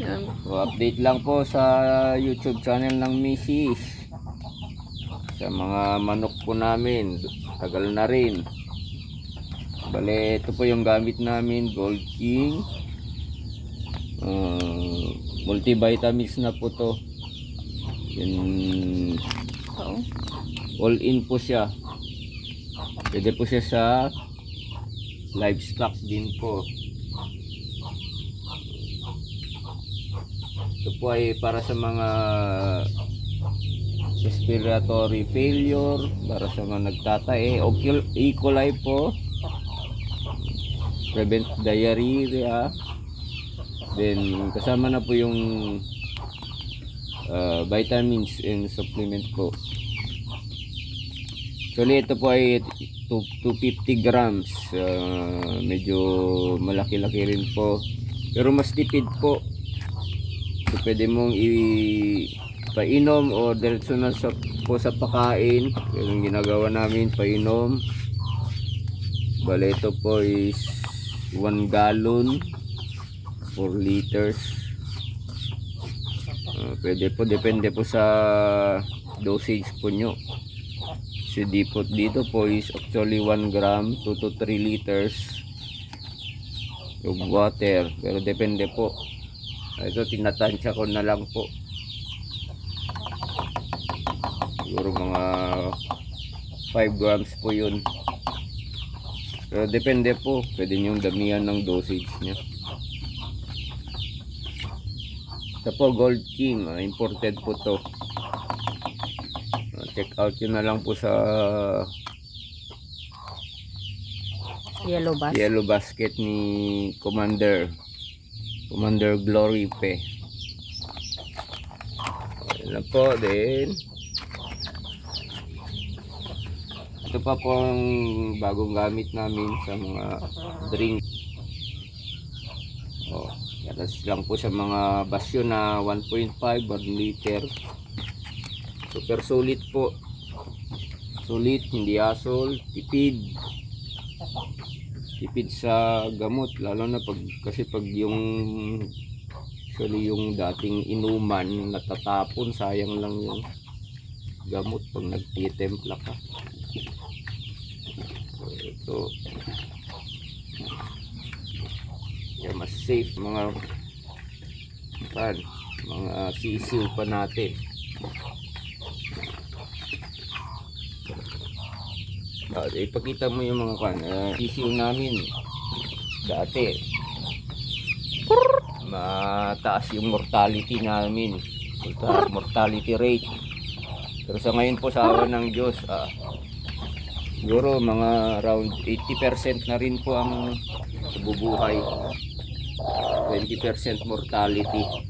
Yan. So, update lang po sa YouTube channel ng Mrs. Sa mga manok po namin. Tagal na rin. Bale, ito po yung gamit namin. Gold King. Uh, multivitamins na po to. Yan, all in po siya. Pwede po siya sa livestock din po. Ito po ay para sa mga respiratory failure, para sa mga nagtatae, o E. po, prevent diarrhea, then kasama na po yung uh, vitamins and supplement po. Actually, ito po ay two- 250 grams. Ah, medyo malaki-laki rin po. Pero mas tipid po. So, pwede mong i-painom o diretso na sa, po sa pakain. Yung ginagawa namin, painom. Bale, ito po is 1 gallon, 4 liters. Ah, pwede po, depende po sa dosage po nyo. Si dipot dito po is actually 1 gram 2 to 3 liters of water. Pero depende po. Ito tinatansya ko na lang po. Siguro mga 5 grams po yun. Pero depende po. Pwede niyong damihan ng dosage niya. Ito po Gold King. ah, Imported po to. Ah, Check out yun na lang po sa Yellow bus. yellow basket ni Commander Commander Glory Pe Ayan na po din. Ito pa po ang bagong gamit namin sa mga drink. Oh, yatas lang po sa mga basyo na 1.5 1 liter. Super solid po. Sulit hindi asol tipid tipid sa gamot lalo na pag kasi pag yung actually yung dating inuman natatapon sayang lang yung gamot pag nagtitempla ka. So, ito. Yeah, mas safe mga pan mga sisiw pa natin Ah, ipakita mo yung mga kan, uh, sisiw namin dati. Mataas yung mortality namin. Morta- Mortality rate. Pero sa ngayon po sa awa ng Diyos, ah, siguro mga around 80% na rin po ang bubuhay. 20% mortality.